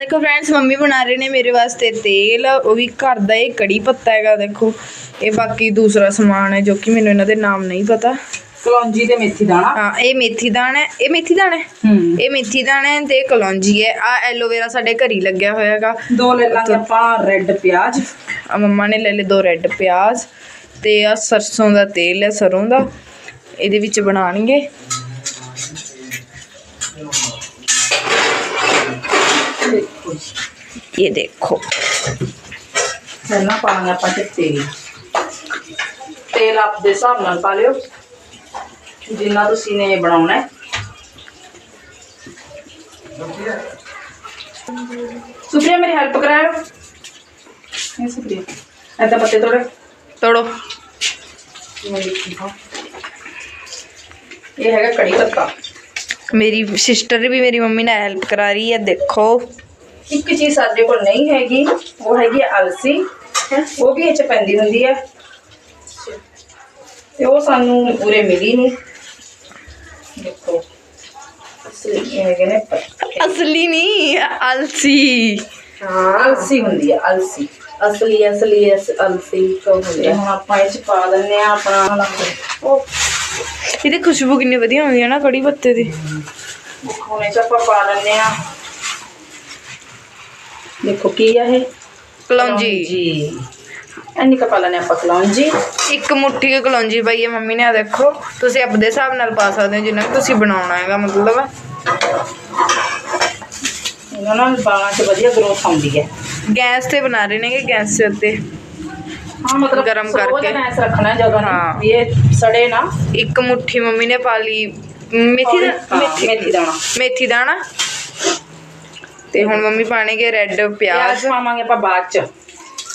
ਦੇਖੋ friends mummy ਬਣਾ ਰਹੇ ਨੇ ਮੇਰੇ ਵਾਸਤੇ ਤੇਲ ਉਹ ਵੀ ਘਰ ਦਾ ਇਹ ਕੜੀ ਪੱਤਾ ਹੈਗਾ ਦੇਖੋ। ਇਹ ਬਾਕੀ ਦੂਸਰਾ ਸਮਾਨ ਹੈ ਜੋ ਕਿ ਮੈਨੂੰ ਇਹਨਾਂ ਦੇ ਨਾਮ ਨਹੀਂ ਪਤਾ। ਕਲੌਂਜੀ ਤੇ ਮੇਥੀ ਦਾਣਾ। ਹਾਂ ਇਹ ਮੇਥੀ ਦਾਣਾ ਹੈ। ਇਹ ਮੇਥੀ ਦਾਣਾ ਹੈ? ਹੂੰ। ਇਹ ਮੇਥੀ ਦਾਣਾ ਹੈ ਤੇ ਕਲੌਂਜੀ ਹੈ। ਆ ਐਲੋਵੇਰਾ ਸਾਡੇ ਘਰ ਹੀ ਲੱਗਿਆ ਹੋਇਆ ਹੈਗਾ। ਦੋ ਲੈ ਲਾਂਗੇ ਆਪਾਂ ਰੈੱਡ ਪਿਆਜ਼। ਆ ਮੰਮਾ ਨੇ ਲੈ ਲਏ ਦੋ ਰੈੱਡ ਪਿਆਜ਼ ਤੇ ਆ ਸਰਸੋਂ ਦਾ ਤੇਲ ਹੈ ਸਰੋਂ ਦਾ। ਇਹਦੇ ਵਿੱਚ ਬਣਾਣਗੇ ਦੇਖੋ ਜੀ। ਇਹ ਦੇਖੋ ਪਹਿਲਾਂ ਪਾਵਾਂਗੇ ਆਪਾਂ ਤੇ ਤੇਲ ਤੇਲ ਆਪ ਦੇ ਹਿਸਾਬ ਨਾਲ ਪਾ ਲਿਓ ਜਿੰਨਾ ਤੁਸੀਂ ਨੇ ਬਣਾਉਣਾ ਹੈ ਸੁਪਰੀਆ ਮੇਰੀ ਹੈਲਪ ਕਰਾਇਓ ਇਹ ਸੁਪਰੀਆ ਐਦਾਂ ਪੱਤੇ ਤੋੜੇ ਤੋੜੋ ਮੈਂ ਦੇਖੀ ਹਾਂ ਇਹ ਹੈਗਾ ਕੜੀ ਪੱਤਾ ਮੇਰੀ ਸਿਸਟਰ ਵੀ ਮੇਰੀ ਹੈ ਇੱਕ ਚੀਜ਼ ਸਾਡੇ ਕੋਲ ਨਹੀਂ ਹੈਗੀ ਉਹ ਹੈਗੀ ਹੈ ਅਲਸੀ। ਉਹ ਵੀ ਇਹ ਚ ਪੈਂਦੀ ਹੁੰਦੀ ਹੈ ਤੇ ਉਹ ਸਾਨੂੰ ਪੂਰੇ ਮਿਲੀ ਨਹੀਂ ਦੇਖੋ ਅਸਲੀ ਹੈਗੇ ਨੇ। ਅਸਲੀ ਨਹੀਂ ਅਲਸੀ। ਹਾਂ ਅਲਸੀ ਹੁੰਦੀ ਹੈ ਅਲਸੀ। ਅਸਲੀ ਅਸਲੀ ਅਸ- ਅਲਸੀ ਤੇ ਹੁੰਦੇ ਹੁਣ ਆਪਾਂ ਇਹ ਚ ਪਾ ਦਿੰਨੇ ਆ ਆਪਣਾ ਉਹ। ਇਹਦੀ ਖੁਸ਼ਬੂ ਕਿੰਨੀ ਵਧੀਆ ਹੁੰਦੀ ਹੈ ਨਾ ਕੜੀ ਪੱਤੇ ਦੀ। ਹੁਣ ਇਹ ਚ ਆਪਾਂ ਪਾ ਦਿੰਨੇ ਆ ਦੇਖੋ ਕੀ ਆ ਇਹ ਕਲੌਂਜੀ ਜੀ ਇੰਨੀ ਕੁ ਪਾ ਲੈਣੇ ਆਪਾਂ ਕਲੌਂਜੀ ਇੱਕ ਮੁੱਠੀ ਕੁ ਕਲੌਂਜੀ ਪਾਈ ਹੈ ਮੰਮੀ ਨੇ ਆ ਦੇਖੋ ਤੁਸੀਂ ਆਪਦੇ ਹਿਸਾਬ ਨਾਲ ਪਾ ਸਕਦੇ ਹੋ ਜਿੰਨਾ ਕੁ ਤੁਸੀਂ ਬਣਾਉਣਾ ਹੈਗਾ ਮਤਲਬ ਇਹਨਾਂ ਨਾਲ ਬਾਲਾਂ 'ਚ ਵਧੀਆ ਗਰੋਥ ਆਉਂਦੀ ਹੈ ਗੈਸ ਤੇ ਬਣਾ ਰਹੇ ਨੇਗੇ ਗੈਸ ਦੇ ਉੱਤੇ ਹਾਂ ਮਤਲਬ ਗਰਮ slow ਕਰਕੇ। ਜਿਹਾ ਗੈਸ ਰੱਖਣਾ ਜਗ੍ਹਾ ਹਾਂ। ਵੀ ਇਹ ਸੜੇ ਨਾ ਇੱਕ ਮੁੱਠੀ ਮੰਮੀ ਨੇ ਪਾ ਲਈ ਮੇਥੀ ਦਾ ਹਾਂ, ਮੇਥੀ ਦਾਣਾ ਮੇਥੀ ਦਾਣਾ ਤੇ ਹੁਣ ਮੰਮੀ ਪਾਣਗੇ ਰੈੱਡ ਪਿਆਜ਼। ਪਿਆਜ਼ ਪਾਵਾਂਗੇ ਆਪਾਂ ਬਾਅਦ ਚ।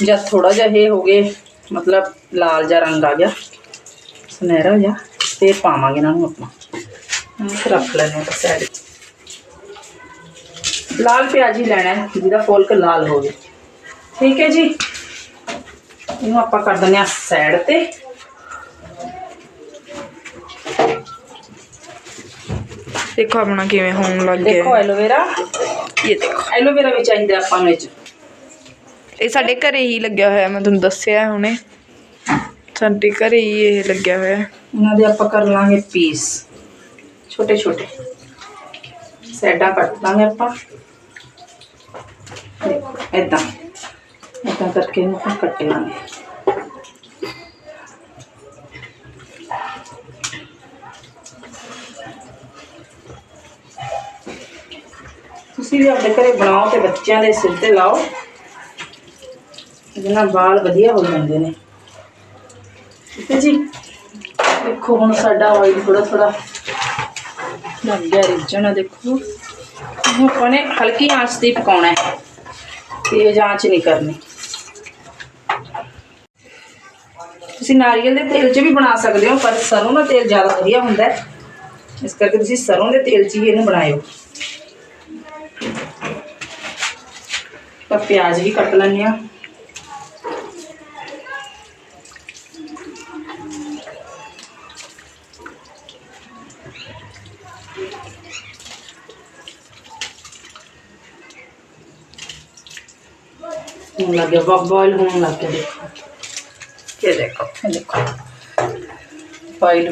ਜਦ ਥੋੜਾ ਜਿਹਾ ਇਹ ਹੋ ਗਏ ਮਤਲਬ ਲਾਲ ਜਿਹਾ ਰੰਗ ਆ ਗਿਆ ਸੁਨਹਿਰਾ ਜਿਹਾ ਤੇ ਪਾਵਾਂਗੇ ਇਹਨਾਂ ਨੂੰ ਆਪਾਂ। ਫਿਰ ਰੱਖ ਲੈਣੇ ਆਪਾਂ ਸਾਈਡ ਲਾਲ ਪਿਆਜ਼ ਹੀ ਲੈਣਾ ਹੈ ਜਿਹਦਾ ਫੁਲਕ ਲਾਲ ਹੋਵੇ। ਠੀਕ ਹੈ ਜੀ? ਇਹਨੂੰ ਆਪਾਂ ਕਰ ਦਿੰਦੇ ਆ ਸਾਈਡ ਤੇ। ਦੇਖੋ ਆਪਣਾ ਕਿਵੇਂ ਹੋਣ ਲੱਗ ਦੇਖੋ ਗਿਆ ਐਲੋਵੇਰਾ ਇਹ ਦੇਖੋ ਐਲੋਵੇਰਾ ਵੀ ਚਾਹੀਦਾ ਆਪਾਂ ਨੂੰ ਇਹ 'ਚ। ਇਹ ਸਾਡੇ ਘਰੇ ਹੀ ਲੱਗਿਆ ਹੋਇਆ ਮੈਂ ਤੁਹਾਨੂੰ ਦੱਸਿਆ ਹੁਣੇ। ਸਾਡੇ ਘਰੇ ਹੀ ਇਹ ਲੱਗਿਆ ਹੋਇਆ ਇਹਨਾਂ ਦੇ ਆਪਾਂ ਕਰ ਲਾਂਗੇ ਪੀਸ। ਛੋਟੇ ਛੋਟੇ। ਸਾਈਡਾਂ ਕੱਟ ਲਾਂਗੇ ਆਪਾਂ। ਇਦਾਂ। ਇਦਾਂ ਕਰਕੇ ਇਹਨੂੰ ਕੱਟ ਲਾਂਗੇ। ਤੁਸੀਂ ਵੀ ਆਪਣੇ ਘਰੇ ਬਣਾਓ ਤੇ ਬੱਚਿਆਂ ਦੇ ਸਿਰ ਤੇ ਲਾਓ। ਇਹਦੇ ਨਾਲ ਵਾਲ ਵਧੀਆ ਹੋ ਜਾਂਦੇ ਨੇ। ਠੀਕ ਹੈ ਜੀ, ਦੇਖੋ ਹੁਣ ਸਾਡਾ ਆਇਲ ਥੋੜਾ ਥੋੜਾ ਲੱਗ ਗਿਆ ਰਿੱਝਣ, ਦੇਖੋ। ਇਹਨੂੰ ਆਪਾਂ ਨੇ ਹਲਕੀ ਆਂਚ ਤੇ ਪਕਾਉਣਾ ਹੈ। ਤੇਜ਼ ਆਂਚ ਨਹੀਂ ਕਰਨੀ। ਤੁਸੀਂ ਨਾਰੀਅਲ ਦੇ ਤੇਲ 'ਚ ਵੀ ਬਣਾ ਸਕਦੇ ਹੋ, ਪਰ ਸਰੋਂ ਦਾ ਤੇਲ ਜ਼ਿਆਦਾ ਵਧੀਆ ਹੁੰਦਾ ਇਸ ਕਰਕੇ ਤੁਸੀਂ ਸਰੋਂ ਦੇ ਤੇਲ 'ਚ ਹੀ ਇਹਨੂੰ ਬਣਾਇਓ। ਤਾਂ ਪਿਆਜ਼ ਵੀ ਕੱਟ ਲੈਂਦੇ ਆ ਹੁਣ ਲੱਗ ਗਿਆ ਬੋਇਲ ਹੋਣ ਲੱਗ ਗਿਆ ਦੇਖੋ ਇਹ ਦੇਖੋ ਇਹ ਦੇਖੋ ਬੋਇਲ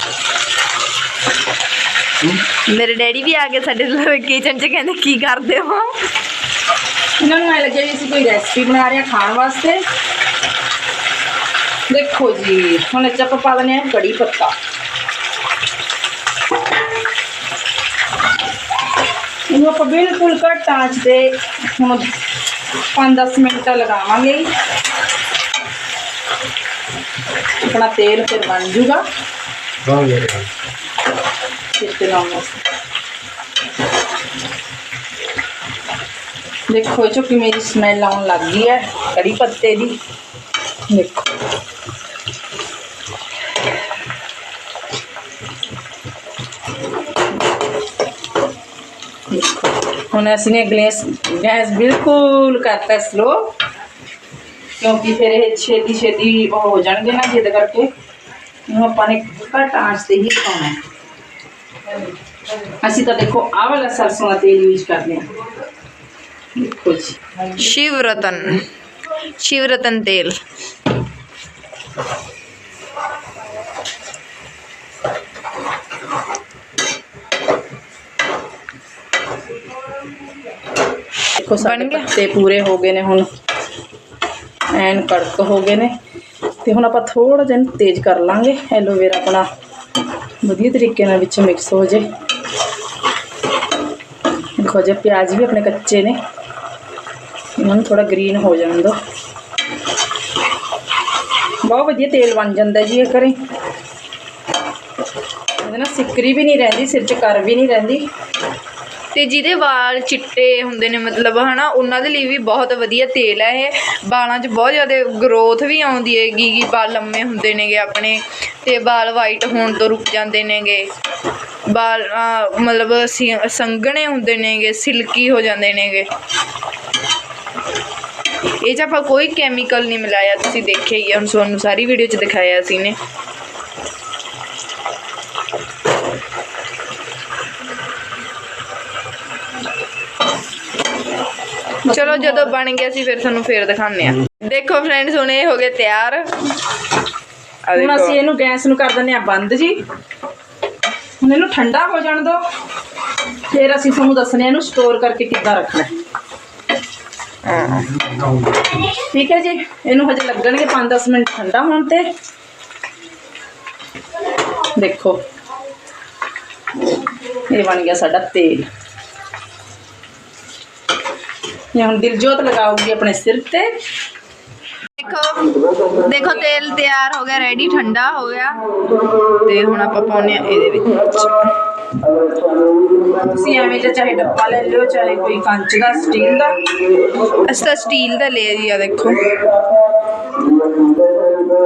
ਮੇਰੇ ਡੈਡੀ ਵੀ ਆ ਗਏ ਸਾਡੇ ਕਿਚਨ 'ਚ ਕਹਿੰਦੇ ਕੀ ਕਰਦੇ ਹੋ? ਇਹਨਾਂ ਨੂੰ ਐ ਲੱਗਿਆ ਵੀ ਅਸੀਂ ਕੋਈ ਰੈਸਪੀ ਬਣਾ ਰਹੇ ਹਾਂ ਖਾਣ ਵਾਸਤੇ। ਦੇਖੋ ਜੀ ਹੁਣ 'ਚ ਆਪਾਂ ਪਾ ਹਾਂ ਕੜੀ ਪੱਤਾ। ਇਹਨੂੰ ਆਪਾਂ ਬਿਲਕੁਲ ਘੱਟ ਆਂਚ ਤੇ ਹੁਣ 5-10 ਮਿੰਟ ਲਗਾਵਾਂਗੇ ਆਪਣਾ ਤੇਲ ਫਿਰ ਬਣ ਜੂਗਾ। ਫਿਰ ਤੇ ਲਾਉਣ ਵਾਸਤੇ ਦੇਖੋ ਇਹ ਚੋਂ ਕਿਵੇਂ ਦੀ ਸਮੈਲ ਆਉਣ ਲੱਗ ਗਈ ਹੈ ਕੜੀ ਪੱਤੇ ਦੀ ਦੇਖੋ ਦੇਖੋ ਹੁਣ ਅਸੀਂ ਨੇ ਗੈਸ ਗੈਸ ਬਿਲਕੁਲ ਕਰਤਾ ਸਲੋ ਕਿਉਂਕਿ ਫਿਰ ਇਹ ਛੇਤੀ ਛੇਤੀ ਉਹ ਹੋ ਜਾਣਗੇ ਨਾ ਜਿੱਦ ਕਰਕੇ ਇਹਨੂੰ ਆਪਾਂ ਨੇ ਘੱਟ ਆਂਚ ਤੇ ਹੀ ਪਕਾਉਣਾ ਹੈ ਅਸੀਂ ਤਾਂ ਦੇਖੋ ਆਹ ਵਾਲਾ ਸਰਸੋਂ ਦਾ ਤੇਲ ਯੂਜ਼ ਕਰਦੇ ਹਾਂ। ਦੇਖੋ ਜੀ। ਸ਼ਿਵ ਰਤਨ ਸ਼ਿਵ ਰਤਨ ਤੇਲ। ਦੇਖੋ ਸਾਡੇ ਬਣ ਗਿਆ? ਪੱਤੇ ਪੂਰੇ ਹੋ ਗਏ ਨੇ ਹੁਣ। ਐਨ ਕੜਕ ਹੋ ਗਏ ਨੇ। ਤੇ ਹੁਣ ਆਪਾਂ ਥੋੜਾ ਜਿਹਾ ਇਹਨੂੰ ਤੇਜ਼ ਕਰ ਲਾਂਗੇ। ਐਲੋਵੇਰਾ ਆਪਣਾ ਵਧੀਆ ਤਰੀਕੇ ਨਾਲ ਵਿੱਚ ਮਿਕਸ ਹੋ ਜੇ। ਦੇਖੋ ਜੇ ਪਿਆਜ਼ ਵੀ ਆਪਣੇ ਕੱਚੇ ਨੇ, ਇਹਨਾਂ ਨੂੰ ਥੋੜਾ ਗ੍ਰੀਨ ਹੋ ਜਾਣ ਦਿਓ ਬਹੁਤ ਵਧੀਆ ਤੇਲ ਬਣ ਜਾਂਦਾ ਜੀ ਇਹ ਕਰੇ ਇਹਦੇ ਨਾਲ ਸਿੱਕਰੀ ਵੀ ਨਹੀਂ ਰਹਿੰਦੀ, ਸਿਰ 'ਚ ਕਰ ਵੀ ਨਹੀਂ ਰਹਿੰਦੀ। ਤੇ ਜਿਹਦੇ ਵਾਲ ਚਿੱਟੇ ਹੁੰਦੇ ਨੇ, ਮਤਲਬ ਹਨਾ, ਉਹਨਾਂ ਦੇ ਲਈ ਵੀ ਬਹੁਤ ਵਧੀਆ ਤੇਲ ਹੈ ਇਹ। ਵਾਲਾਂ 'ਚ ਬਹੁਤ ਜ਼ਿਆਦਾ ਗਰੋਥ ਵੀ ਆਉਂਦੀ ਹੈਗੀ ਕਿ ਵਾਲ ਲੰਮੇ ਹੁੰਦੇ ਨੇਗੇ ਆਪਣੇ, ਤੇ ਵਾਲ ਵਾਈਟ ਹੋਣ ਤੋਂ ਰੁਕ ਜਾਂਦੇ ਨੇਗੇ। ਅਹ, ਮਤਲਬ ਸੰਘਣੇ ਹੁੰਦੇ ਨੇਗੇ ਸਿਲਕੀ ਹੋ ਜਾਂਦੇ ਨੇਗੇ। ਇਹ 'ਚ ਆਪਾਂ ਕੋਈ ਕੈਮੀਕਲ ਨਹੀਂ ਮਿਲਾਇਆ ਤੁਸੀਂ ਦੇਖਿਆ ਹੀ ਹੁਣ ਤੁਹਾਨੂੰ ਸਾਰੀ ਵੀਡੀਓ 'ਚ ਦਿਖਾਇਆ ਸੀ ਨੇ ਚਲੋ ਜਦੋਂ ਬਣ ਗਿਆ ਸੀ ਫਿਰ ਤੁਹਾਨੂੰ ਫੇਰ ਦਿਖਾਉਂਦੇ ਆ ਦੇਖੋ ਫਰੈਂਡਸ ਹੁਣ ਇਹ ਹੋ ਗਏ ਤਿਆਰ। ਹੁਣ। ਅਸੀਂ ਇਹਨੂੰ ਗੈਸ ਨੂੰ ਕਰ ਦਿੰਦੇ ਆ ਬੰਦ ਜੀ। ਹੁਣ ਇਹਨੂੰ ਠੰਡਾ ਹੋ ਜਾਣ ਦਿਓ ਫਿਰ ਅਸੀਂ ਤੁਹਾਨੂੰ ਦੱਸਣੇ ਆ ਇਹਨੂੰ ਸਟੋਰ ਕਰਕੇ ਕਿੱਦਾਂ ਰੱਖਣਾ ਹੈ। ਹਾਂ। ਠੀਕ ਹੈ ਜੀ ਇਹਨੂੰ ਹਜੇ ਲੱਗਣਗੇ 5-10 ਮਿੰਟ ਠੰਡਾ ਹੋਣ ਤੇ ਦੇਖੋ ਇਹ ਬਣ ਗਿਆ ਸਾਡਾ ਤੇਲ ਇਹ ਹੁਣ ਦਿਲਜੋਤ ਲਗਾਉਗੀ ਆਪਣੇ ਸਿਰ ਤੇ ਦੇਖੋ ਦੇਖੋ ਤੇਲ ਤਿਆਰ ਹੋ ਗਿਆ ਰੈਡੀ ਠੰਡਾ ਹੋ ਗਿਆ। ਤੇ ਹੁਣ ਆਪਾਂ ਪਾਉਨੇ ਆ ਇਹਦੇ ਵਿੱਚ। ਤੁਸੀਂ ਐਵੇਂ ਜਿਹਾ ਚਾਹੇ ਡੱਬਾ ਲੈ ਲਿਓ, ਚਾਹੇ ਕੋਈ ਕੰਚ ਦਾ ਸਟੀਲ ਦਾ। ਅਸੀਂ ਤਾਂ ਸਟੀਲ ਦਾ ਲਿਆ ਜੀ ਆ ਦੇਖੋ।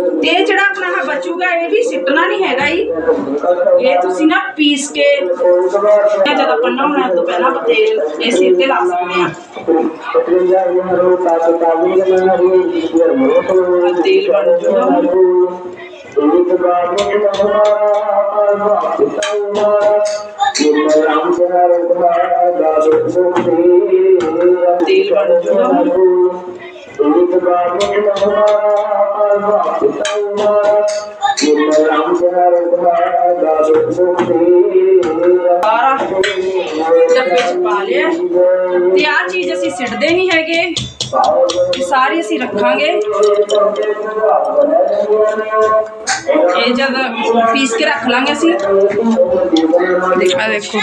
ਤੇ ਇਹ ਜਿਹੜਾ ਆਪਣਾ ਆਹ ਬਚੂਗਾ, ਇਹ ਵੀ ਸਿੱਟਣਾ ਨਹੀਂ ਹੈਗਾ ਜੀ। ਇਹ ਤੁਸੀਂ ਨਾ ਪੀਸ ਕੇ ਜਦ ਆਪਾਂ ਨਹਾਉਣਾ, ਤੋਂ ਪਹਿਲਾਂ ਆਪਾਂ ਤੇਲ ਇਹ ਸਿਰ ਤੇ ਲਾ ਸਕਦੇ ਆ ਤੇਲ ਬਣ ਜੂਗਾ। ਤੇਲ ਬਣ ਜੂਗਾ। ਸਾਰਾ ਡੱਬੇ ਚ ਪਾ ਲਿਆ ਤੇ ਆਹ ਚੀਜ਼ ਅਸੀਂ ਸਿੱਟਦੇ ਨਹੀਂ ਹੈਗੇ ਇਹ ਸਾਰੀ ਅਸੀਂ ਰੱਖਾਂਗੇ ਇਹ ਜਦ ਪੀਸ ਕੇ ਰੱਖ ਲਾਂਗੇ ਅਸੀਂ। ਆ ਦੇਖੋ।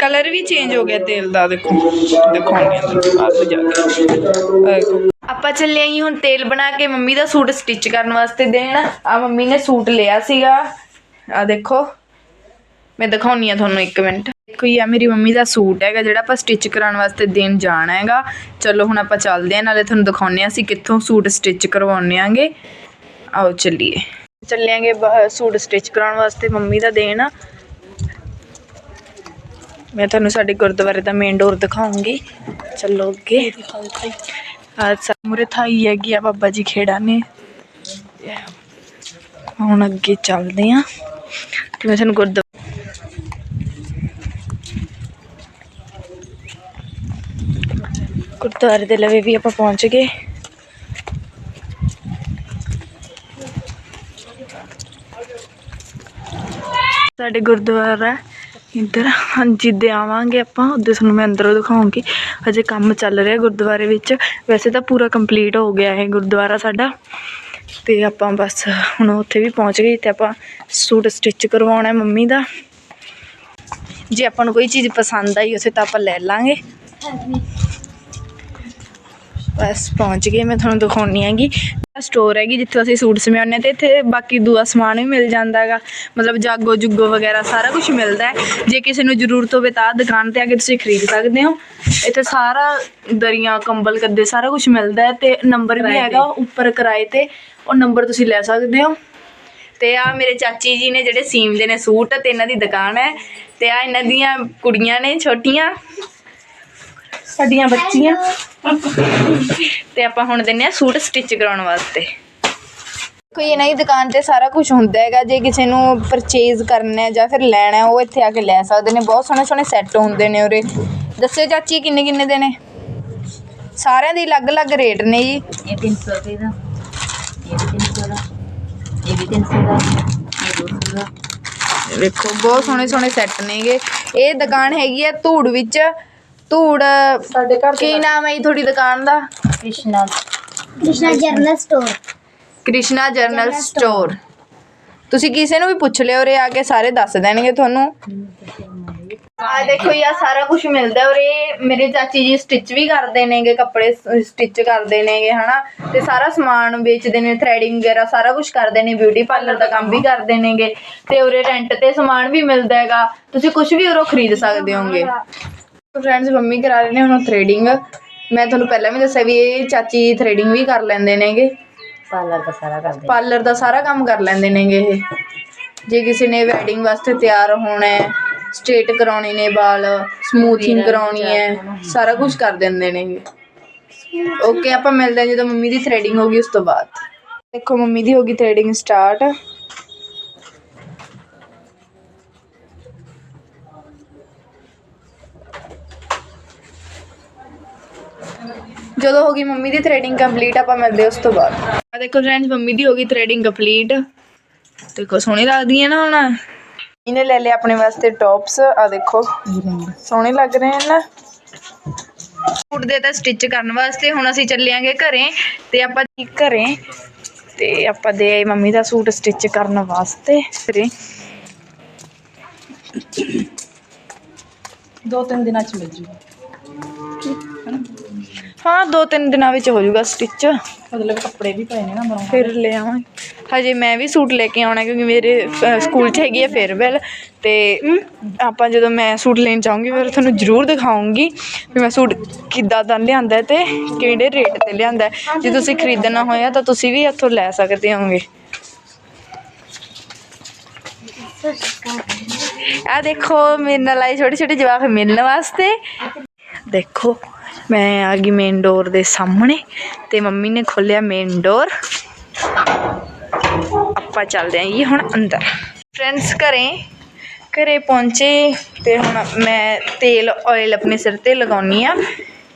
ਕਲਰ ਵੀ ਚੇਂਜ ਹੋ ਗਿਆ ਤੇਲ ਦਾ, ਦੇਖੋ। ਦਿਖਾਉਂਦੇ ਆ ਤੁਹਾਨੂੰ ਜਾ ਕੇ। ਆਪਾਂ ਚੱਲੇ ਆਂ ਹੁਣ ਤੇਲ ਬਣਾ ਕੇ ਮੰਮੀ ਦਾ ਸੂਟ ਸਟਿਚ ਕਰਨ ਵਾਸਤੇ ਦੇਣ। ਆ ਮੰਮੀ ਨੇ ਸੂਟ ਲਿਆ ਸੀਗਾ। ਆ ਦੇਖੋ। ਮੈਂ ਦਿਖਾਉਣੀ ਆ ਤੁਹਾਨੂੰ ਇੱਕ ਮਿੰਟ। ਦੇਖੋ ਇਹ ਮੇਰੀ ਮੰਮੀ ਦਾ ਸੂਟ ਹੈਗਾ ਜਿਹੜਾ ਆਪਾਂ ਸਟਿਚ ਕਰਾਉਣ ਵਾਸਤੇ ਦੇਣ ਜਾਣਾ ਹੈਗਾ। ਚਲੋ ਹੁਣ ਆਪਾਂ ਚੱਲਦੇ ਆਂ ਨਾਲੇ ਤੁਹਾਨੂੰ ਦਿਖਾਉਂਦੇ ਆਂ ਅਸੀਂ ਕਿੱਥੋਂ ਸੂਟ ਸਟਿਚ ਕਰਵਾਉਣੇ ਆਂਗੇ ਆਓ ਚੱਲੀਏ। ਚੱਲਿਆਂਗੇ ਬ- ਸੂਟ ਸਟਿਚ ਕਰਾਉਣ ਵਾਸਤੇ ਮੰਮੀ ਦਾ ਦੇਣ। ਮੈਂ ਤੁਹਾਨੂੰ ਸਾਡੇ ਗੁਰਦੁਆਰੇ ਦਾ ਮੇਨ ਡੋਰ ਦਿਖਾਉਂਗੀ। ਚੱਲੋ ਅੱਗੇ। ਆ ਸਾਹਮਣੇ ਥਾਈ। ਹੈਗੀ ਆ ਬਾਬਾ ਜੀ ਖੇੜਾ ਨੇ। ਹੁਣ ਅੱਗੇ ਚੱਲਦੇ ਆਂ ਤੇ ਮੈਂ ਤੁਹਾਨੂੰ ਗੁਰਦੁਆਰਾ ਗੁਰਦੁਆਰੇ ਦੇ ਲਵੇ ਵੀ ਆਪਾਂ ਪਹੁੰਚ ਗਏ। ਸਾਡੇ ਗੁਰਦੁਆਰਾ ਇੱਧਰ। ਹਾਂਜੀ ਦੇ ਆਵਾਂਗੇ ਆਪਾਂ। ਉਹਦੇ ਤੁਹਾਨੂੰ ਮੈਂ ਅੰਦਰੋਂ ਦਿਖਾਉਂਗੀ। ਅਜੇ ਕੰਮ ਚੱਲ ਰਿਹਾ ਗੁਰਦੁਆਰੇ ਵਿੱਚ। ਵੈਸੇ ਤਾਂ ਪੂਰਾ ਕੰਪਲੀਟ ਹੋ ਗਿਆ ਹੈ ਗੁਰਦੁਆਰਾ ਸਾਡਾ। ਤੇ ਆਪਾਂ ਬਸ ਹੁਣ ਉੱਥੇ ਵੀ ਪਹੁੰਚ ਗਏ ਤੇ ਆਪਾਂ ਸੂਟ ਸਟਿਚ ਕਰਵਾਉਣਾ ਹੈ ਮੰਮੀ ਦਾ। ਜੇ ਆਪਾਂ ਨੂੰ ਕੋਈ ਚੀਜ਼ ਪਸੰਦ ਆਈ, ਉਸੇ ਤਾਂ ਆਪਾਂ ਲੈ ਲਾਂਗੇ। ਬਸ ਪਹੁੰਚ ਗਏ ਮੈਂ ਤੁਹਾਨੂੰ ਦਿਖਾਉਣੀ ਹੈਗੀ। ਸਟੋਰ ਹੈਗੀ ਜਿੱਥੇ ਅਸੀਂ ਸੂਟ ਸਿਮਾਉਂਦੇ ਤੇ ਇੱਥੇ ਬਾਕੀ ਦੂਆ ਸਮਾਨ ਵੀ ਮਿਲ ਜਾਂਦਾ ਹੈਗਾ। ਮਤਲਬ ਜਾਗੋ ਜੁਗੋ ਵਗੈਰਾ ਸਾਰਾ ਕੁਝ ਮਿਲਦਾ ਹੈ। ਜੇ ਕਿਸੇ ਨੂੰ ਜ਼ਰੂਰਤ ਹੋਵੇ ਤਾਂ ਦੁਕਾਨ ਤੇ ਆ ਕੇ ਤੁਸੀਂ ਖਰੀਦ ਸਕਦੇ ਹੋ। ਇੱਥੇ ਸਾਰਾ ਦਰੀਆਂ ਕੰਬਲ ਗੱਦੇ ਸਾਰਾ ਕੁਝ ਮਿਲਦਾ ਹੈ ਤੇ ਨੰਬਰ ਵੀ ਹੈਗਾ ਉੱਪਰ ਕਿਰਾਏ ਤੇ ਉਹ ਨੰਬਰ ਤੁਸੀਂ ਲੈ ਸਕਦੇ ਹੋ। ਤੇ ਆ ਮੇਰੇ ਚਾਚੀ ਜੀ ਨੇ ਜਿਹੜੇ ਸੀਮਦੇ ਨੇ ਸੂਟ ਤੇ ਇਹਨਾਂ ਦੀ ਦੁਕਾਨ ਹੈ। ਤੇ ਆ ਇਹਨਾਂ ਦੀਆਂ ਕੁੜੀਆਂ ਨੇ ਛੋਟੀਆਂ। ਸਾਡੀਆਂ ਬੱਚੀਆਂ। ਤੇ ਆਪਾਂ ਹੁਣ ਦਿੰਨੇ ਆ ਸੂਟ ਸਟਿਚ ਕਰਾਉਣ ਵਾਸਤੇ। ਕੋਈ ਇਹਨਾਂ ਦੀ ਦੁਕਾਨ ਤੇ ਸਾਰਾ ਕੁਝ ਹੁੰਦਾ ਹੈਗਾ ਜੇ ਕਿਸੇ ਨੂੰ ਪਰਚੇਜ਼ ਕਰਨਾ ਹੈ ਜਾਂ ਫਿਰ ਲੈਣਾ ਹੈ ਉਹ ਇੱਥੇ ਆ ਕੇ ਲੈ ਸਕਦੇ ਨੇ। ਬਹੁਤ ਸੋਹਣੇ ਸੋਹਣੇ ਸੈੱਟ ਹੁੰਦੇ ਨੇ ਉਰੇ। ਦੱਸਿਓ ਚਾਚੀ ਕਿੰਨੇ ਕਿੰਨੇ ਦੇ ਨੇ ਸਾਰਿਆਂ ਦੇ ਅਲੱਗ-ਅਲੱਗ ਰੇਟ ਨੇ ਜੀ। ਇਹ 300 ਰੁਪਏ ਦਾ। ਇਹ ਵੀ 300 ਦਾ। ਇਹ ਵੀ 300 ਦਾ। ਇਹ 200 ਦਾ। ਵੇਖੋ ਬਹੁਤ ਸੋਹਣੇ ਸੋਹਣੇ ਸੈੱਟ ਨੇਗੇ। ਇਹ ਦੁਕਾਨ ਹੈਗੀ ਆ ਧੂੜ ਵਿੱਚ। ਧੂੜ ਸਾਡੇ ਘਰ ਕੀ ਨਾਮ ਹੈ ਜੀ ਤੁਹਾਡੀ ਦੁਕਾਨ ਦਾ? Krishna. Krishna general store. Krishna general store. ਤੁਸੀਂ ਕਿਸੇ ਨੂੰ ਵੀ ਪੁੱਛ ਲਿਓ ਉਰੇ ਆ ਕੇ ਸਾਰੇ ਦੱਸ ਦੇਣਗੇ ਤੁਹਾਨੂੰ। ਆ ਦੇਖੋ ਇਹ ਸਾਰਾ ਕੁਝ ਮਿਲਦਾ ਉਰੇ। ਮੇਰੇ ਚਾਚੀ ਜੀ ਸਟਿਚ ਵੀ ਕਰਦੇ ਨੇਗੇ ਕੱਪੜੇ ਸਟਿਚ ਕਰਦੇ ਨੇਗੇ ਹਨਾ। ਤੇ ਸਾਰਾ ਸਮਾਨ ਵੇਚਦੇ ਨੇ ਥ੍ਰੈਡਿੰਗ ਵਗੈਰਾ ਸਾਰਾ ਕੁਝ ਕਰਦੇ ਨੇ ਬਿਊਟੀ ਪਾਰਲਰ ਦਾ ਕੰਮ ਵੀ ਕਰਦੇ ਨੇਗੇ। ਤੇ ਉਰੇ ਰੈਂਟ ਤੇ ਸਮਾਨ ਵੀ ਮਿਲਦਾ ਹੈਗਾ। ਤੁਸੀਂ ਕੁਝ ਵੀ ਉਰੋਂ ਖਰੀਦ ਸਕਦੇ ਹੋਗੇ। ਫਰੈਂਡਸ ਮੰਮੀ ਕਰਾ ਰਹੇ ਨੇ ਹੁਣ ਥ੍ਰੈਡਿੰਗ ਮੈਂ ਤੁਹਾਨੂੰ ਪਹਿਲਾਂ ਵੀ ਦੱਸਿਆ ਵੀ ਇਹ ਚਾਚੀ ਥ੍ਰੈਡਿੰਗ ਵੀ ਕਰ ਲੈਂਦੇ ਨੇਗੇ। ਪਾਰਲਰ ਦਾ ਸਾਰਾ ਕਰਦੇ ਪਾਰਲਰ ਦਾ ਸਾਰਾ ਕੰਮ ਕਰ ਲੈਂਦੇ ਨੇਗੇ ਇਹ। ਜੇ ਕਿਸੇ ਨੇ ਵੈਡਿੰਗ ਵਾਸਤੇ ਤਿਆਰ ਹੋਣਾ ਹੈ ਸਟ੍ਰੇਟ ਕਰਾਉਣੇ ਨੇ ਵਾਲ ਸਮੂਥਿੰਗ ਕਰਾਉਣੀ ਹੈ ਸਾਰਾ ਕੁਝ ਕਰ ਦਿੰਦੇ ਨੇਗੇ। ਓਕੇ ਆਪਾਂ ਮਿਲਦੇ ਹਾਂ ਜਦੋਂ ਮੰਮੀ ਦੀ ਥ੍ਰੈਡਿੰਗ ਹੋ ਗਈ ਉਸ ਤੋਂ ਬਾਅਦ। ਦੇਖੋ ਮੰਮੀ ਦੀ ਹੋ ਗਈ ਥ੍ਰੈਡਿੰਗ ਸਟਾਰਟ ਜਦੋਂ ਹੋ ਗਈ ਮੰਮੀ ਦੀ ਥ੍ਰੈਡਿੰਗ ਕੰਪਲੀਟ ਆਪਾਂ ਮਿਲਦੇ ਹਾਂ ਉਸ ਤੋਂ ਬਾਅਦ। ਆ ਦੇਖੋ ਫਰੈਂਡਸ ਮੰਮੀ ਦੀ ਹੋ ਗਈ ਥ੍ਰੈਡਿੰਗ ਕੰਪਲੀਟ ਦੇਖੋ ਸੋਹਣੀ ਲੱਗਦੀ ਹੈ ਨਾ ਹੁਣ। ਇਹਨੇ ਲੈ ਲਿਆ ਆਪਣੇ ਵਾਸਤੇ ਟੌਪਸ ਆ ਦੇਖੋ। ਸੋਹਣੇ ਲੱਗ ਰਹੇ ਹਨ ਨਾ। ਸੂਟ ਦੇ ਤਾਂ ਸਟਿਚ ਕਰਨ ਵਾਸਤੇ ਹੁਣ ਅਸੀਂ ਚੱਲਿਆਂਗੇ ਘਰੇ ਤੇ ਆਪਾਂ ਜੀ ਘਰੇ ਤੇ ਆਪਾਂ ਦੇ ਆਏ ਮੰਮੀ ਦਾ ਸੂਟ ਸਟਿਚ ਕਰਨ ਵਾਸਤੇ ਘਰੇ। ਦੋ ਤਿੰਨ ਦਿਨਾਂ ਚ ਮਿਲ ਜੂਗਾ। ਹਾਂ ਦੋ ਤਿੰਨ ਦਿਨਾਂ ਵਿੱਚ ਹੋ ਜਾਊਗਾ ਸਟਿਚ ਮਤਲਬ ਕੱਪੜੇ ਵੀ ਪਏ ਨੇ ਨਾ ਬਣਾਉਣ ਫਿਰ ਲੈ ਆਵਾਂਗੇ ਹਜੇ ਮੈਂ ਵੀ ਸੂਟ ਲੈ ਕੇ ਆਉਣਾ ਕਿਉਂਕਿ ਮੇਰੇ ਸਕੂਲ 'ਚ ਹੈਗੀ ਹੈ ਫੇਅਰਵੈਲ ਤੇ ਆਪਾਂ ਜਦੋਂ ਮੈਂ ਸੂਟ ਲੈਣ ਜਾਊਂਗੀ ਫਿਰ ਤੁਹਾਨੂੰ ਜ਼ਰੂਰ ਦਿਖਾਉਂਗੀ ਵੀ ਮੈਂ ਸੂਟ ਕਿੱਦਾਂ ਦਾ ਲਿਆਂਦਾ ਤੇ ਕਿਹੜੇ ਰੇਟ ਤੇ ਲਿਆਂਦਾ। ਜੇ ਤੁਸੀਂ ਖਰੀਦਣਾ ਹੋਇਆ ਤਾਂ ਤੁਸੀਂ ਵੀ ਇੱਥੋਂ ਲੈ ਸਕਦੇ ਹੋਗੇ ਆ ਦੇਖੋ ਮੇਰੇ ਨਾਲ ਆਏ ਛੋਟੇ ਛੋਟੇ ਜਵਾਕ ਮਿਲਣ ਵਾਸਤੇ। ਦੇਖੋ। ਮੈਂ ਆ ਗਈ ਮੇਨ ਡੋਰ ਦੇ ਸਾਹਮਣੇ ਤੇ ਮੰਮੀ ਨੇ ਖੋਲਿਆ ਮੇਨ ਡੋਰ ਆਪਾਂ ਚੱਲਦੇ ਆਂ ਜੀ ਹੁਣ ਅੰਦਰ। ਫਰੈਂਡਸ ਘਰੇ ਘਰੇ ਪਹੁੰਚੇ ਤੇ ਹੁਣ ਮੈਂ ਤੇਲ ਆਇਲ ਆਪਣੇ ਸਿਰ ਤੇ ਲਗਾਉਣੀ ਆ।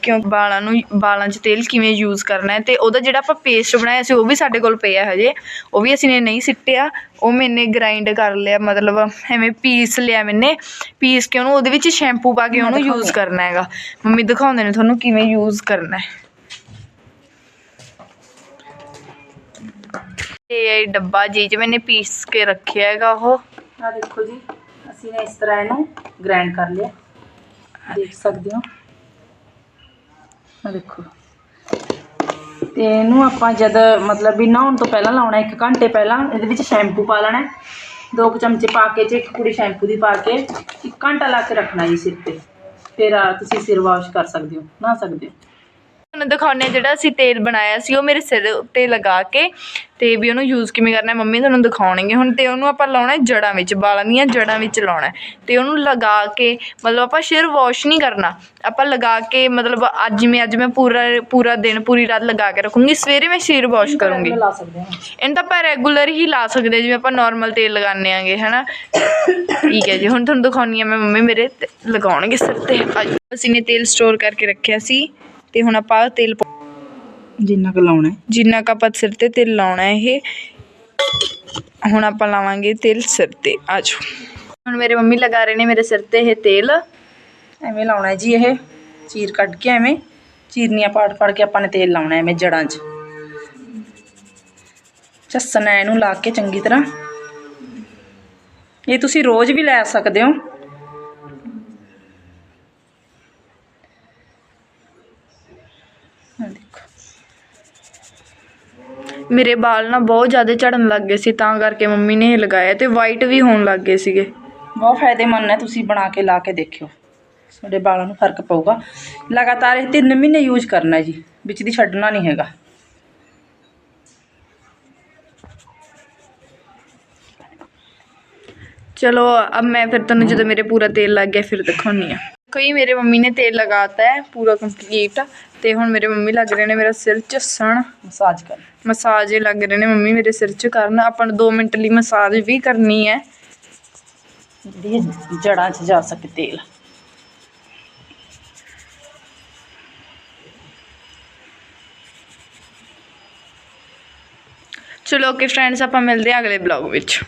ਕਿਉਂ ਵਾਲਾਂ ਨੂੰ, ਵਾਲਾਂ 'ਚ ਤੇਲ ਕਿਵੇਂ ਯੂਜ਼ ਕਰਨਾ ਹੈ ਤੇ ਉਹਦਾ ਜਿਹੜਾ ਆਪਾਂ ਪੇਸਟ ਬਣਾਇਆ ਸੀ ਉਹ ਵੀ ਸਾਡੇ ਕੋਲ ਪਿਆ ਹਜੇ। ਉਹ ਵੀ ਅਸੀਂ ਨੇ ਨਹੀਂ ਸਿੱਟਿਆ। ਉਹ ਮੈਨੇ ਗ੍ਰਾਈਂਡ ਕਰ ਲਿਆ, ਮਤਲਬ ਐਵੇਂ ਪੀਸ ਲਿਆ ਮੈਨੇ ਪੀਸ ਕੇ ਉਹਨੂੰ ਉਹਦੇ ਵਿੱਚ ਸ਼ੈਂਪੂ ਪਾ ਕੇ ਉਹਨੂੰ ਯੂਜ਼ ਕਰਨਾ ਹੈਗਾ। ਮੰਮੀ ਦਿਖਾਉਂਦੇ ਨੇ ਤੁਹਾਨੂੰ ਕਿਵੇਂ ਯੂਜ਼ ਕਰਨਾ ਹੈ। ਇਹ ਡੱਬਾ ਜੀ ਚ ਮੈਨੇ ਪੀਸ ਕੇ ਰੱਖਿਆ ਹੈਗਾ ਉਹ। ਆ ਦੇਖੋ ਜੀ, ਅਸੀਂ ਨੇ ਇਸ ਤਰ੍ਹਾਂ ਇਹਨੂੰ ਗ੍ਰਾਈਂਡ ਕਰ ਲਿਆ। ਦੇਖ ਸਕਦੇ ਹੋ। ਆ ਦੇਖੋ। ਤੇ ਇਹਨੂੰ ਆਪਾਂ ਜਦ, ਮਤਲਬ ਵੀ ਨਹਾਉਣ ਤੋਂ ਪਹਿਲਾਂ ਲਾਉਣਾ 1 ਘੰਟੇ ਪਹਿਲਾਂ ਇਹਦੇ ਵਿੱਚ ਸ਼ੈਂਪੂ ਪਾ ਲੈਣਾ ਦੋ ਕੁ ਚਮਚੇ ਪਾ ਕੇ ਚ ਇੱਕ ਕੁੜੀ ਸ਼ੈਂਪੂ ਦੀ ਪਾ ਕੇ 1 ਘੰਟਾ ਲਾ ਕੇ ਰੱਖਣਾ ਜੀ ਸਿਰ ਤੇ। ਫਿਰ ਤੁਸੀਂ ਸਿਰ ਵਾਸ਼ ਕਰ ਸਕਦੇ ਹੋ, ਨਹਾ ਸਕਦੇ ਹੋ। ਤੁਹਾਨੂੰ ਦਿਖਾਉਂਦੇ ਹਾਂ ਜਿਹੜਾ ਅਸੀਂ ਤੇਲ ਬਣਾਇਆ ਸੀ ਉਹ ਮੇਰੇ ਸਿਰ ਉੱਤੇ ਲਗਾ ਕੇ ਤੇ ਵੀ ਉਹਨੂੰ ਯੂਜ਼ ਕਿਵੇਂ ਕਰਨਾ ਹੈ ਮੰਮੀ ਤੁਹਾਨੂੰ ਦਿਖਾਉਣਗੇ। ਹੁਣ ਤੇ ਉਹਨੂੰ ਆਪਾਂ ਲਾਉਣਾ ਜੜਾਂ ਵਿੱਚ ਵਾਲਾਂ ਦੀਆਂ ਜੜਾਂ ਵਿੱਚ ਲਾਉਣਾ ਤੇ ਉਹਨੂੰ ਲਗਾ ਕੇ ਮਤਲਬ ਆਪਾਂ ਸਿਰ ਵਾਸ਼ ਨਹੀਂ ਕਰਨਾ। ਆਪਾਂ ਲਗਾ ਕੇ ਮਤਲਬ ਅੱਜ ਮੈਂ ਅੱਜ ਮੈਂ ਪੂਰਾ ਪੂਰਾ ਦਿਨ ਪੂਰੀ ਰਾਤ ਲਗਾ ਕੇ ਰੱਖੂੰਗੀ। ਸਵੇਰੇ ਮੈਂ ਸਿਰ ਵਾਸ਼ ਕਰੂੰਗੀ। ਇਹਨੂੰ ਤਾਂ ਆਪਾਂ ਰੈਗੂਲਰ ਹੀ ਲਾ ਸਕਦੇ ਜਿਵੇਂ ਆਪਾਂ ਨਾਰਮਲ ਤੇਲ ਲਗਾਉਂਦੇ ਆਂਗੇ ਹਨਾ? ਠੀਕ ਹੈ ਜੀ ਹੁਣ ਤੁਹਾਨੂੰ ਦਿਖਾਉਣੀ ਆ ਮੈਂ ਮੰਮੀ ਮੇਰੇ ਲਗਾਉਣਗੇ ਸਿਰ ਤੇ। ਅਸੀਂ ਨੇ ਤੇਲ ਸਟੋਰ ਕਰਕੇ ਰੱਖਿਆ ਸੀ। ਤੇ ਹੁਣ ਆਪਾਂ ਤੇਲ ਜਿੰਨਾ ਕੁ ਲਾਉਣਾ ਹੈ। ਜਿੰਨਾ ਕੁ ਆਪਾਂ ਸਿਰ ਤੇ ਤੇਲ ਲਾਉਣਾ ਹੈ ਇਹ। ਹੁਣ ਆਪਾਂ ਲਾਵਾਂਗੇ ਤੇਲ ਸਿਰ ਤੇ। ਆਜੋ। ਹੁਣ ਮੇਰੇ ਮੰਮੀ ਲਗਾ ਰਹੇ ਨੇ ਮੇਰੇ ਸਿਰ ਤੇ ਇਹ ਤੇਲ। ਐਵੇਂ ਲਾਉਣਾ ਜੀ ਇਹ। ਚੀਰ ਕੱਢ ਕੇ ਐਵੇਂ। ਚੀਰਨੀਆਂ ਪਾੜ ਪਾੜ ਕੇ ਆਪਾਂ ਨੇ ਤੇਲ ਲਾਉਣਾ ਐਵੇਂ ਜੜਾਂ 'ਚ। ਚੱਸਣਾ ਇਹਨੂੰ ਲਾ ਕੇ ਚੰਗੀ ਤਰ੍ਹਾਂ। ਇਹ ਤੁਸੀਂ ਰੋਜ਼ ਵੀ ਲੈ ਸਕਦੇ ਹੋ ਆਹ ਦੇਖੋ ਮੇਰੇ ਬਾਲ ਨਾ ਬਹੁਤ ਜ਼ਿਆਦਾ ਝੜਨ ਲੱਗ ਗਏ ਸੀ ਤਾਂ ਕਰਕੇ ਮੰਮੀ ਨੇ ਇਹ ਲਗਾਇਆ ਤੇ ਵਾਈਟ ਵੀ ਹੋਣ ਲੱਗ ਗਏ ਸੀਗੇ। ਬਹੁਤ ਫਾਇਦੇਮੰਦ ਹੈ ਤੁਸੀਂ ਬਣਾ ਕੇ ਲਾ ਕੇ ਦੇਖਿਓ। ਸਾਡੇ ਬਾਲਾਂ ਨੂੰ ਫ਼ਰਕ ਪਊਗਾ। ਲਗਾਤਾਰ ਇਹ 3 ਮਹੀਨੇ ਯੂਜ਼ ਕਰਨਾ ਜੀ ਵਿੱਚ ਦੀ ਛੱਡਣਾ ਨਹੀਂ ਹੈਗਾ। ਚਲੋ ਅਬ ਮੈਂ ਫਿਰ ਤੁਹਾਨੂੰ ਜਦੋਂ ਮੇਰੇ ਪੂਰਾ ਤੇਲ ਲੱਗ ਗਿਆ ਫਿਰ ਦਿਖਾਉਣੀ ਆ ਕੋਈ ਮੇਰੇ ਮੰਮੀ ਨੇ ਤੇਲ ਲਗਾਤਾ ਹੈ ਪੂਰਾ ਕੰਪਲੀਟ ਤੇ ਹੁਣ ਮੇਰੇ ਮੰਮੀ ਲੱਗ ਰਹੇ ਨੇ ਮੇਰਾ ਸਿਰ ਝੱਸਣ। ਮਸਾਜ ਕਰ ਮਸਾਜ ਹੀ ਲੱਗ ਰਹੇ ਨੇ ਮੰਮੀ ਮੇਰੇ ਸਿਰ 'ਚ ਕਰਨ। ਆਪਾਂ ਨੂੰ 2 ਮਿੰਟ ਲਈ ਮਸਾਜ ਵੀ ਕਰਨੀ ਹੈ। ਜਿਹੜੀ ਜੜਾਂ 'ਚ ਜਾ ਸਕੇ ਤੇਲ। ਚਲੋ ਓਕੇ ਫਰੈਂਡਸ ਆਪਾਂ ਮਿਲਦੇ ਹਾਂ ਅਗਲੇ ਬਲੌਗ ਵਿੱਚ।